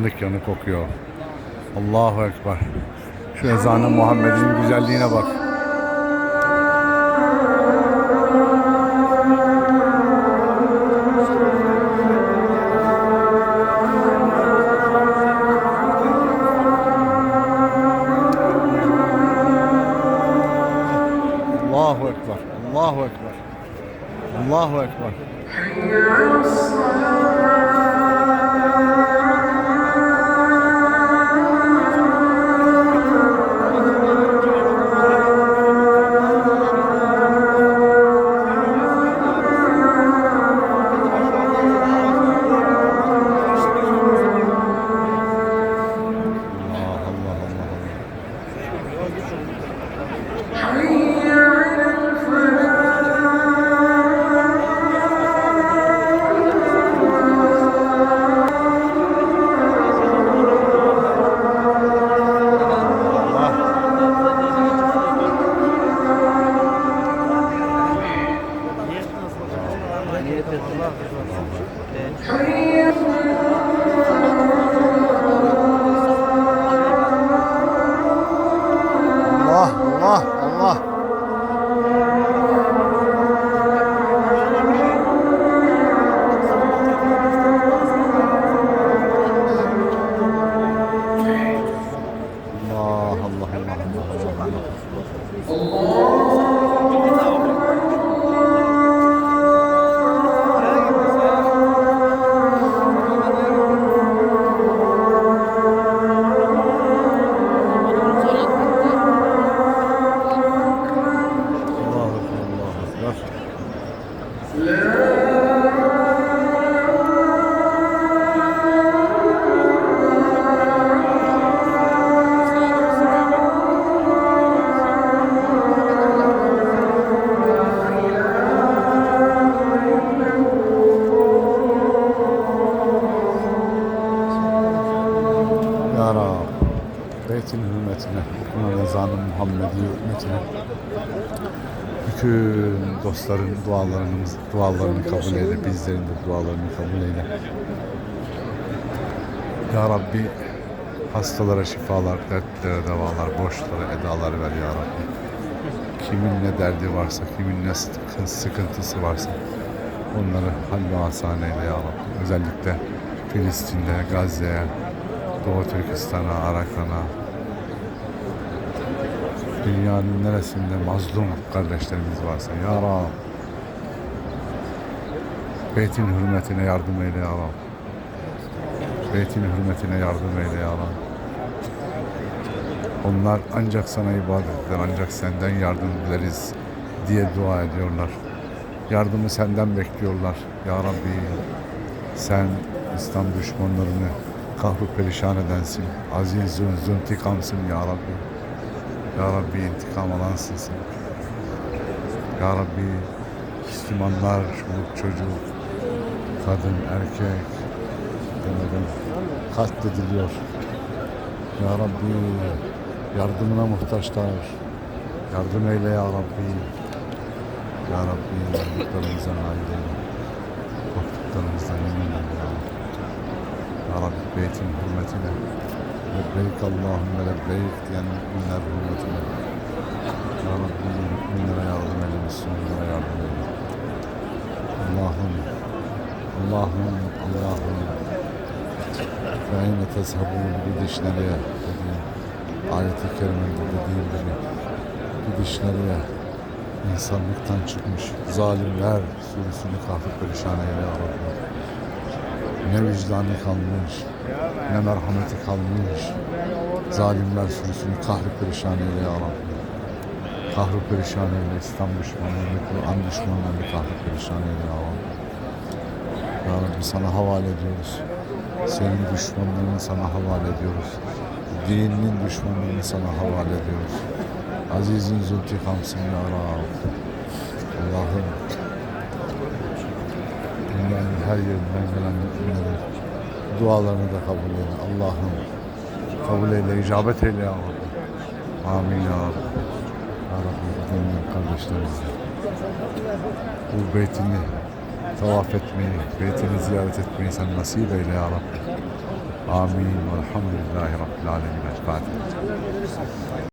Yanık yanık kokuyor. Allahu Ekber. Şu ezanı Muhammed'in güzelliğine bak. Allahu Ekber. Allahu Ekber. Allah Allah Allah Allah. Allah Beytin hürmetine, okunan ezanı Muhammedi hürmetine, bütün dostların dualarını, dualarını kabul eyle, bizlerin de dualarını kabul eyle. Ya Rabbi, hastalara şifalar, dertlere devalar, borçlara edalar ver Ya Rabbi. Kimin ne derdi varsa, kimin ne sıkı- sıkıntısı varsa onları hal ve asan eyle Ya Rabbi. Özellikle Filistin'de, Gazze'ye, Doğu Türkistan'a, Arakan'a, dünyanın neresinde mazlum kardeşlerimiz varsa Ya Rab Beytin hürmetine yardım eyle Ya Rab Beytin hürmetine yardım eyle Ya Rab Onlar ancak sana ibadet eder, ancak senden yardım dileriz diye dua ediyorlar. Yardımı senden bekliyorlar. Ya Rabbi sen İslam düşmanlarını kahru perişan edensin. Aziz züntikamsın Ya Rabbi. Ya Rabbi intikam alansın sen. Ya Rabbi Müslümanlar, çoluk çocuk, kadın, erkek demeden katlediliyor. Ya Rabbi yardımına muhtaçlar. Yardım eyle Ya Rabbi. Ya Rabbi yardımlarımıza nail eyle. Korktuklarımızdan emin Ya Rabbi. Ya Rabbi beytin hürmetine Lebbeyk Allahümme lebbeyk diyen müminler hürmetine Ya Rabbi müminlere yardım eyle, Müslümanlara yardım eyle. Allah'ım, Allah'ım, Allah'ım ve yine tezhabûn gidiş nereye dediğin ayet-i kerimede dediğin gibi gidiş nereye insanlıktan çıkmış zalimler sürüsünü kahve perişan eyle ya Rabbi. Ne vicdanı kalmış, ne merhameti kalmış. Zalimler sürüsünü kahri perişan eyle ya Rabbi. Kahri perişan eyle, İslam düşmanlarını, Kur'an düşmanlarını kahri perişan eyle ya Rabbi. Ya Rabbi sana havale ediyoruz. Senin düşmanlarını sana havale ediyoruz. Dininin düşmanlarını sana havale ediyoruz. Azizin zültikamsın ya Rabbi. Allah'ım her yerinden gelen müminlerin dualarını da kabul eyle. Allah'ım kabul eyle, icabet eyle ya Rabbi. Amin ya Rabbi. Ya Rabbi kardeşlerimize bu beytini tavaf etmeyi, beytini ziyaret etmeyi sen nasip eyle ya Rabbi. Amin. Velhamdülillahi Rabbil Alemin. Fatiha.